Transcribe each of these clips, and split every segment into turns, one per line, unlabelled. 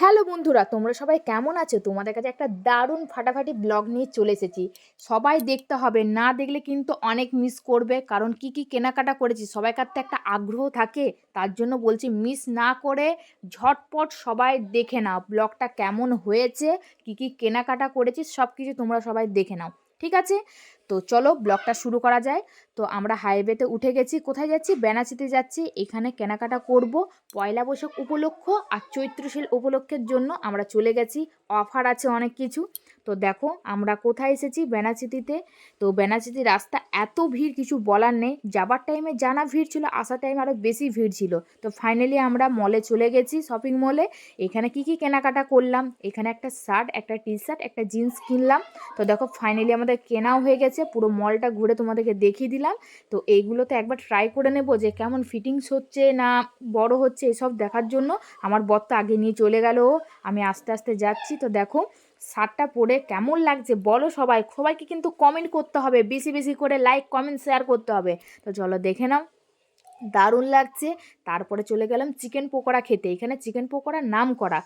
Hello বন্ধুরা, তোমরা সবাই কেমন আছো? তোমাদের কাছে একটা দারুণ ফাটাফাটি ব্লগ নিয়ে চলে এসেছি। সবাই দেখতে হবে, না দেখলে কিন্তু অনেক মিস করবে। কারণ কি কি কেনাকাটা করেছি সবাইকার তো একটা আগ্রহ থাকে। তার জন্য বলছি মিস না করে ঝটপট সবাই দেখে নাও ব্লগটা কেমন হয়েছে, কি কি কেনাকাটা করেছি সব কিছু তোমরা সবাই দেখে নাও। ঠিক আছে? তো চলো ব্লগটা শুরু করা যায়। তো আমরা হাইওয়েতে উঠে গেছি। কোথায় যাচ্ছি? বেনাচিতে যাচ্ছি। এখানে কেনাকাটা করব। পয়লা বৈশাখ উপলক্ষ আর চৈত্রশীল উপলক্ষের জন্য আমরা চলে গেছি। অফার আছে অনেক কিছু। তো দেখো, আমরা কোথায় এসেছি? বেনাচিতিতে। তো বেনাচিতি রাস্তা এত ভিড়, কিছু বলার নেই। যাবার টাইমে জানা ভিড় ছিল, আসার টাইমে আরও বেশি ভিড় ছিল। তো ফাইনালি আমরা মলে চলে গেছি শপিং মলে এখানে কি কি কেনাকাটা করলাম? এখানে একটা শার্ট একটা টি শার্ট একটা জিন্স কিনলাম। তো দেখো ফাইনালি আমাদের কেনাও হয়ে গেছে। পুরো মলটা ঘুরে তোমাদেরকে দেখিয়ে দিলাম। তো এইগুলোতে একবার ট্রাই করে নেব যে কেমন ফিটিংস হচ্ছে না বড় হচ্ছে এসব দেখার জন্য। আমার বর তো আগে নিয়ে চলে গেল। আমি আস্তে আস্তে যাচ্ছি। তো দেখো শার্টটা পরে কেমন লাগছে বলো সবাই। সবাইকে কিন্তু কমেন্ট করতে হবে, বেশি বেশি করে লাইক কমেন্ট শেয়ার করতে হবে। তো চলো দেখে নাও। দারুণ লাগছে। তারপরে চলে গেলাম চিকেন পকোড়া খেতে। এখানে চিকেন পকোড়া নাম করা।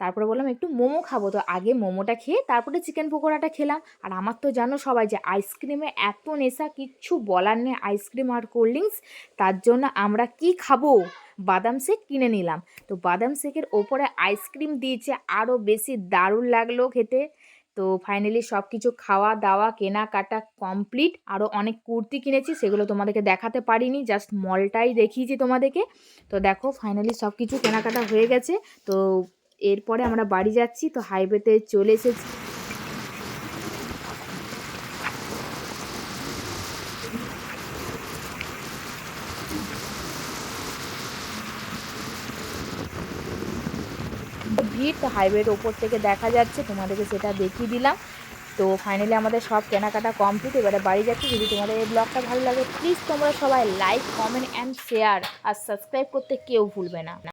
তারপরে বললাম, একটু মোমো খাব। তো আগে মোমোটা খেয়ে তারপরে চিকেন পকোড়াটা খেলাম। আর আমার তো জানো সবাই যে আইসক্রিমে এত নেশা, কিচ্ছু বলার নেই, আইসক্রিম আর কোল্ড ড্রিঙ্কস। তার জন্য আমরা কি খাব? বাদাম শেক কিনে নিলাম। তো বাদাম শেকের ওপরে আইসক্রিম দিয়েছে আরও বেশি দারুণ লাগল খেতে। তো ফাইনালি সব কিছু খাওয়া দাওয়া, কেনাকাটা কমপ্লিট। আরও অনেক কুর্তি কিনেছি, সেগুলো তোমাদেরকে দেখাতে পারিনি, জাস্ট মলটাই দেখিয়েছি তোমাদেরকে। তো দেখো, ফাইনালি সব কিছু কেনাকাটা হয়ে গেছে। তো এরপরে আমরা বাড়ি যাচ্ছি, তো হাইওয়েতে চলে এসেছি। ভিড়, তো হাইওয়ের ওপর থেকে দেখা যাচ্ছে, তোমাদেরকে সেটা দেখিয়ে দিলাম। তো ফাইনালি আমাদের সব কেনাকাটা কমপ্লিট এবারে বাড়ি যাচ্ছি। যদি তোমাদের এই ব্লগটা ভালো লাগে প্লিজ তোমরা সবাই লাইক কমেন্ট অ্যান্ড শেয়ার আর সাবস্ক্রাইব করতে কেউ ভুলবে না।